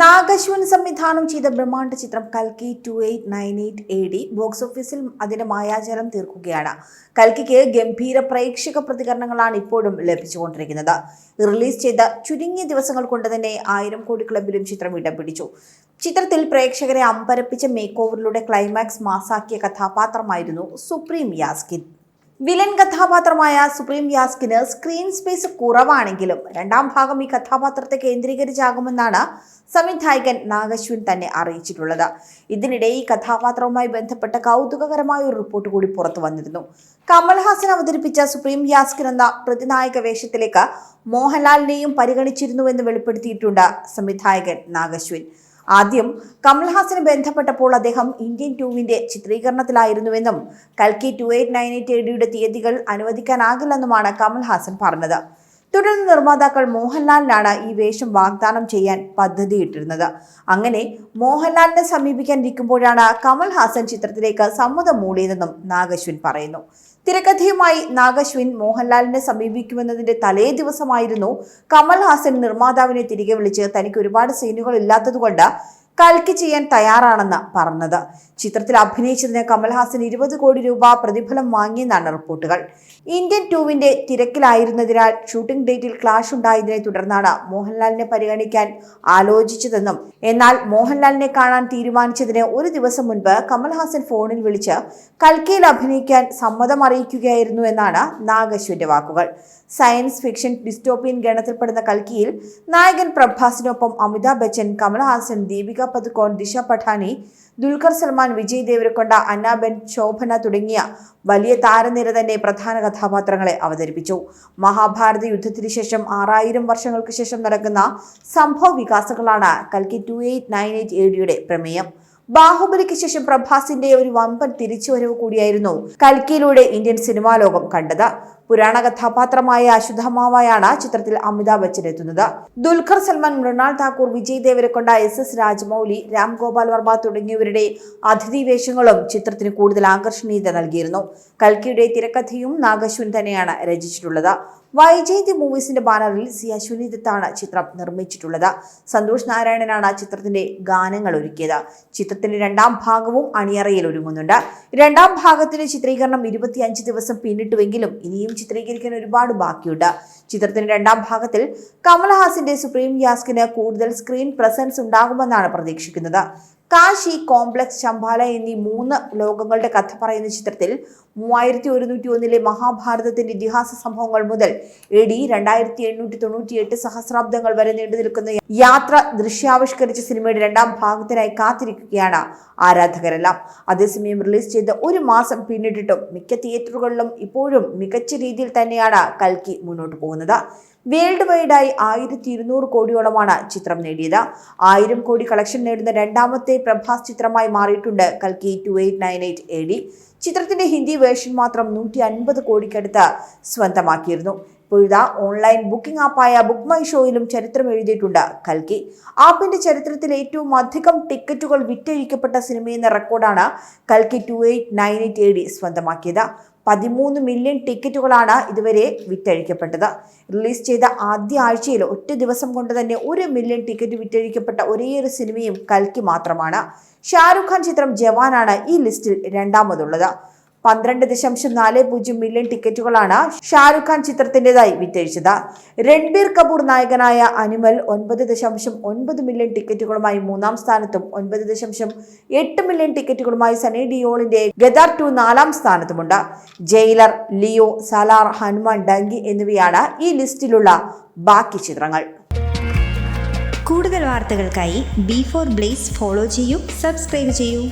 നാഗശ്വൻ സംവിധാനം ചെയ്ത ബ്രഹ്മാണ്ഡ ചിത്രം കൽക്കി two eight nine eight A D box ഓഫീസിൽ അതിന്റെ മായാജലം തീർക്കുകയാണ്. കൽക്കിക്ക് ഗംഭീര പ്രേക്ഷക പ്രതികരണങ്ങളാണ് ഇപ്പോഴും ലഭിച്ചുകൊണ്ടിരിക്കുന്നത്. റിലീസ് ചെയ്ത ചുരുങ്ങിയ ദിവസങ്ങൾ കൊണ്ട് തന്നെ ആയിരം കോടി ക്ലബിലും ചിത്രം ഇടം പിടിച്ചു. ചിത്രത്തിൽ പ്രേക്ഷകരെ അമ്പരപ്പിച്ച മേക്ക് ഓവറിലൂടെ ക്ലൈമാക്സ് മാസാക്കിയ കഥാപാത്രമായിരുന്നു സുപ്രീം യാസ്കിൻ. വിലൻ കഥാപാത്രമായ സുപ്രീം യാസ്കിന് സ്ക്രീൻ സ്പേസ് കുറവാണെങ്കിലും രണ്ടാം ഭാഗം ഈ കഥാപാത്രത്തെ കേന്ദ്രീകരിച്ചാകുമെന്നാണ് സംവിധായകൻ നാഗശ്വിൻ തന്നെ അറിയിച്ചിട്ടുള്ളത്. ഇതിനിടെ ഈ കഥാപാത്രവുമായി ബന്ധപ്പെട്ട കൗതുകകരമായ ഒരു റിപ്പോർട്ട് കൂടി പുറത്തു വന്നിരുന്നു. കമൽഹാസൻ അവതരിപ്പിച്ച സുപ്രീം യാസ്കിൻ എന്ന പ്രതിനായക വേഷത്തിലേക്ക് മോഹൻലാലിനെയും പരിഗണിച്ചിരുന്നുവെന്ന് വെളിപ്പെടുത്തിയിട്ടുണ്ട് സംവിധായകൻ നാഗശ്വിൻ. ആദ്യം കമൽഹാസന് ബന്ധപ്പെട്ടപ്പോൾ അദ്ദേഹം ഇന്ത്യൻ ടൂവിന്റെ ചിത്രീകരണത്തിലായിരുന്നുവെന്നും കൽക്കി ടു എയ്റ്റ് നയൻ എയ്റ്റ് എഡിയുടെ തീയതികൾ അനുവദിക്കാനാകില്ലെന്നുമാണ് കമൽഹാസൻ പറഞ്ഞത്. തുടർന്ന് നിർമ്മാതാക്കൾ മോഹൻലാലിനാണ് ഈ വേഷം വാഗ്ദാനം ചെയ്യാൻ പദ്ധതിയിട്ടിരുന്നത്. അങ്ങനെ മോഹൻലാലിനെ സമീപിക്കാൻ ഇരിക്കുമ്പോഴാണ് കമൽഹാസൻ ചിത്രത്തിലേക്ക് സമ്മതം മൂടിയതെന്നും നാഗശ്വിൻ പറയുന്നു. തിരക്കഥയുമായി നാഗശ്വിൻ മോഹൻലാലിനെ സമീപിക്കുമെന്നതിന്റെ തലേ ദിവസമായിരുന്നു കമൽഹാസൻ നിർമ്മാതാവിനെ തിരികെ വിളിച്ച് തനിക്ക് ഒരുപാട് സീനുകൾ ഇല്ലാത്തതുകൊണ്ട് കൽക്കി ചെയ്യാൻ തയ്യാറാണെന്ന് പറഞ്ഞത്. ചിത്രത്തിൽ അഭിനയിച്ചതിന് കമൽഹാസൻ ഇരുപത് കോടി രൂപ പ്രതിഫലം വാങ്ങിയെന്നാണ് റിപ്പോർട്ടുകൾ. ഇന്ത്യൻ ടൂവിന്റെ തിരക്കിലായിരുന്നതിനാൽ ഷൂട്ടിംഗ് ഡേറ്റിൽ ക്ലാഷ് ഉണ്ടായതിനെ തുടർന്നാണ് മോഹൻലാലിനെ പരിഗണിക്കാൻ ആലോചിച്ചതെന്നും എന്നാൽ മോഹൻലാലിനെ കാണാൻ തീരുമാനിച്ചതിന് ഒരു ദിവസം മുൻപ് കമൽഹാസൻ ഫോണിൽ വിളിച്ച് കൽക്കയിൽ അഭിനയിക്കാൻ സമ്മതം അറിയിക്കുകയായിരുന്നു എന്നാണ് നാഗശ്വന്റെ വാക്കുകൾ. സയൻസ് ഫിക്ഷൻ ഡിസ്റ്റോപ്പിയൻ ഗണത്തിൽപ്പെടുന്ന കൽക്കിയിൽ നായകൻ പ്രഭാസിനൊപ്പം അമിതാഭ് ബച്ചൻ കമൽഹാസൻ ദീപിക പതുക്കോൺ ദിശ പഠാനി ദുൽഖർ സൽമാൻ വിജയ് ദേവരക്കൊണ്ട അന്നാബെൻ ശോഭന തുടങ്ങിയ വലിയ താരനിര തന്നെ പ്രധാന കഥാപാത്രങ്ങളെ അവതരിപ്പിച്ചു. മഹാഭാരത യുദ്ധത്തിന് ശേഷം ആറായിരം വർഷങ്ങൾക്ക് ശേഷം നടക്കുന്ന സംഭവ വികാസങ്ങളാണ് കൽക്കി ടു എയ്റ്റ് നയൻ എയ്റ്റ് പ്രമേയം. ബാഹുബലിക്ക് ശേഷം പ്രഭാസിന്റെ ഒരു വമ്പൻ തിരിച്ചുവരവ് കൂടിയായിരുന്നു കൽക്കിയിലൂടെ ഇന്ത്യൻ സിനിമാ ലോകം കണ്ടത്. പുരാണ കഥാപാത്രമായ അശുദ്ധമാവായാണ് ചിത്രത്തിൽ അമിതാഭ് ബച്ചൻ എത്തുന്നത്. ദുൽഖർ സൽമാൻ മൃണാൾ താക്കൂർ വിജയ് ദേവരക്കൊണ്ട എസ് എസ് രാജമൌലി രാം ഗോപാൽ വർമ്മ തുടങ്ങിയവരുടെ അതിഥി വേഷങ്ങളും ചിത്രത്തിന് കൂടുതൽ ആകർഷണീയത നൽകിയിരുന്നു. കൽക്കിയുടെ തിരക്കഥയും നാഗശ്വൻ തന്നെയാണ് രചിച്ചിട്ടുള്ളത്. വൈജയന്തി മൂവീസിന്റെ ബാനറിൽ സി അശ്വിനി ദത്താണ് ചിത്രം നിർമ്മിച്ചിട്ടുള്ളത്. സന്തോഷ് നാരായണനാണ് ചിത്രത്തിന്റെ ഗാനങ്ങൾ ഒരുക്കിയത്. ചിത്രത്തിന്റെ രണ്ടാം ഭാഗവും അണിയറയിൽ ഒരുങ്ങുന്നുണ്ട്. രണ്ടാം ഭാഗത്തിന്റെ ചിത്രീകരണം ഇരുപത്തിയഞ്ച് ദിവസം പിന്നിട്ടുവെങ്കിലും ഇനിയും ചിത്രീകരിക്കാൻ ഒരുപാട് ബാക്കിയുണ്ട്. ചിത്രത്തിന്റെ രണ്ടാം ഭാഗത്തിൽ കമൽഹാസിന്റെ സുപ്രീം യാസ്കിന് കൂടുതൽ സ്ക്രീൻ പ്രസൻസ് ഉണ്ടാകുമെന്നാണ് പ്രതീക്ഷിക്കുന്നത്. കാശി കോംപ്ലക്സ് ചമ്പാല എന്നീ മൂന്ന് ലോകങ്ങളുടെ കഥ പറയുന്ന ചിത്രത്തിൽ മൂവായിരത്തി ഒരുന്നൂറ്റി ഒന്നിലെ മഹാഭാരതത്തിന്റെ ഇതിഹാസ സംഭവങ്ങൾ മുതൽ എ ഡി രണ്ടായിരത്തി എണ്ണൂറ്റി തൊണ്ണൂറ്റി എട്ട് സഹസ്രാബ്ദങ്ങൾ വരെ നീണ്ടു നിൽക്കുന്ന യാത്ര ദൃശ്യാവിഷ്കരിച്ച സിനിമയുടെ രണ്ടാം ഭാഗത്തിനായി കാത്തിരിക്കുകയാണ് ആരാധകരെല്ലാം. അതേസമയം റിലീസ് ചെയ്ത ഒരു മാസം പിന്നിട്ടിട്ടും മിക്ക തിയേറ്ററുകളിലും ഇപ്പോഴും മികച്ച രീതിയിൽ തന്നെയാണ് കൽക്കി മുന്നോട്ട് പോകുന്നത്. വേൾഡ് വൈഡായി ആയിരത്തി ഇരുന്നൂറ് കോടിയോളമാണ് ചിത്രം നേടിയത്. ആയിരം കോടി കളക്ഷൻ നേടുന്ന രണ്ടാമത്തെ പ്രഭാസ് ചിത്രമായി മാറിയിട്ടുണ്ട് കൽക്കി two eight nine eight A D ചിത്രത്തിന്റെ ഹിന്ദി വേർഷൻ മാത്രം നൂറ്റി അൻപത് കോടിക്കടുത്ത് സ്വന്തമാക്കിയിരുന്നു. ഇപ്പോഴിതാ ഓൺലൈൻ ബുക്കിംഗ് ആപ്പായ ബുക്ക് മൈ ഷോയിലും ചരിത്രം എഴുതിയിട്ടുണ്ട് കൽക്കി. ആപ്പിന്റെ ചരിത്രത്തിൽ ഏറ്റവും അധികം ടിക്കറ്റുകൾ വിറ്റഴിക്കപ്പെട്ട സിനിമയെന്ന റെക്കോർഡാണ് കൽക്കി two eight nine eight A D സ്വന്തമാക്കിയത്. പതിമൂന്ന് മില്യൺ ടിക്കറ്റുകളാണ് ഇതുവരെ വിറ്റഴിക്കപ്പെട്ടത്. റിലീസ് ചെയ്ത ആദ്യ ആഴ്ചയിൽ ഒറ്റ ദിവസം കൊണ്ട് തന്നെ ഒരു മില്യൺ ടിക്കറ്റ് വിറ്റഴിക്കപ്പെട്ട ഒരേയൊരു സിനിമയും കൽക്കി മാത്രമാണ്. ഷാരൂഖ് ഖാൻ ചിത്രം ജവാനാണ് ഈ ലിസ്റ്റിൽ രണ്ടാമതുള്ളത്. പന്ത്രണ്ട് ദശാംശം നാല് പൂജ്യം മില്യൺ ടിക്കറ്റുകളാണ് ഷാരുഖ് ഖാൻ ചിത്രത്തിന്റെതായി വിറ്റഴിച്ചത്. രൺബീർ കപൂർ നായകനായ അനിമൽ ഒൻപത് ദശാംശം ഒൻപത് മില്യൺ ടിക്കറ്റുകളുമായി മൂന്നാം സ്ഥാനത്തും ഒൻപത് ദശാംശം എട്ട് മില്യൺ ടിക്കറ്റുകളുമായി സനി ഡിയോളിന്റെ ഗദാർ ടു നാലാം സ്ഥാനത്തുമുണ്ട്. ജയിലർ ലിയോ സലാർ ഹനുമാൻ ഡങ്കി എന്നിവയാണ് ഈ ലിസ്റ്റിലുള്ള ബാക്കി ചിത്രങ്ങൾ. കൂടുതൽ വാർത്തകൾക്കായി ബി ഫോർ ബ്ലേസ് ഫോളോ ചെയ്യൂ സബ്സ്ക്രൈബ് ചെയ്യൂ.